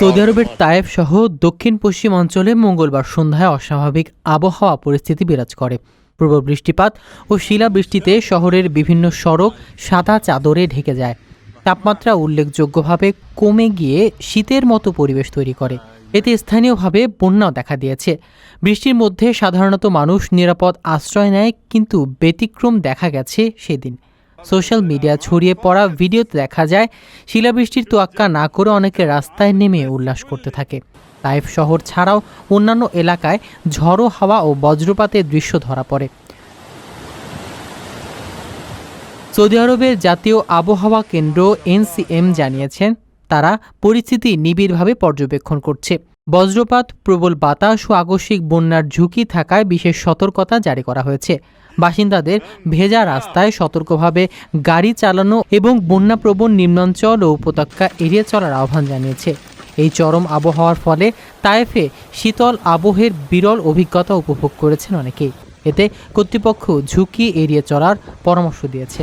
Saudi আরবের তায়েফ সহ দক্ষিণ পশ্চিম অঞ্চলে মঙ্গলবার সন্ধ্যায় অস্বাভাবিক আবহাওয়া পরিস্থিতি বিরাজ করে। প্রবল বৃষ্টিপাত ও শিলাবৃষ্টিতে শহরের বিভিন্ন সড়ক সাদা চাদরে ঢেকে যায়। তাপমাত্রা উল্লেখযোগ্যভাবে কমে গিয়ে শীতের মতো পরিবেশ তৈরি করে। এতে স্থানীয়ভাবে বন্যাও দেখা দিয়েছে। বৃষ্টির মধ্যে সাধারণত মানুষ নিরাপদ আশ্রয় নেয়, কিন্তু ব্যতিক্রম দেখা গেছে সেদিন। সোশ্যাল মিডিয়া ছড়িয়ে পড়া ভিডিওতে দেখা যায়, শিলাবৃষ্টির তোয়াক্কা না করে অনেকে রাস্তায় নেমে উল্লাস করতে থাকে। তাইফ শহর ছাড়াও অন্যান্য এলাকায় ঝড়ো হাওয়া ও বজ্রপাতের দৃশ্য ধরা পড়ে। সৌদি আরবের জাতীয় আবহাওয়া কেন্দ্র এনসিএম জানিয়েছেন, তারা পরিস্থিতি নিবিড়ভাবে পর্যবেক্ষণ করছে। বজ্রপাত, প্রবল বাতাস ও আকস্মিক বন্যার ঝুঁকি থাকায় বিশেষ সতর্কতা জারি করা হয়েছে। বাসিন্দাদের ভেজা রাস্তায় সতর্কভাবে গাড়ি চালানো এবং বন্যাপ্রবণ নিম্নাঞ্চল ও উপত্যকা এড়িয়ে চলার আহ্বান জানিয়েছে। এই চরম আবহাওয়ার ফলে তায়েফে শীতল আবহের বিরল অভিজ্ঞতা উপভোগ করেছেন অনেকেই। এতে কর্তৃপক্ষ ঝুঁকি এড়িয়ে চলার পরামর্শ দিয়েছে।